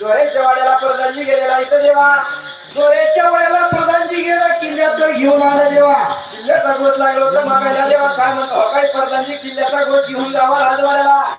जोरेच्या वाड्याला प्रधानजी गेलेला इथं देवा. जोरेच्या वाड्याला प्रधानजी गेला किल्ल्यात घेऊन आला देवा. किल्ल्याचा गोष लागलो तर मागायला देवा. काय म्हणतो? हो काय? प्रधानजी किल्ल्याचा गोष घेऊन जावा राजवाड्याला.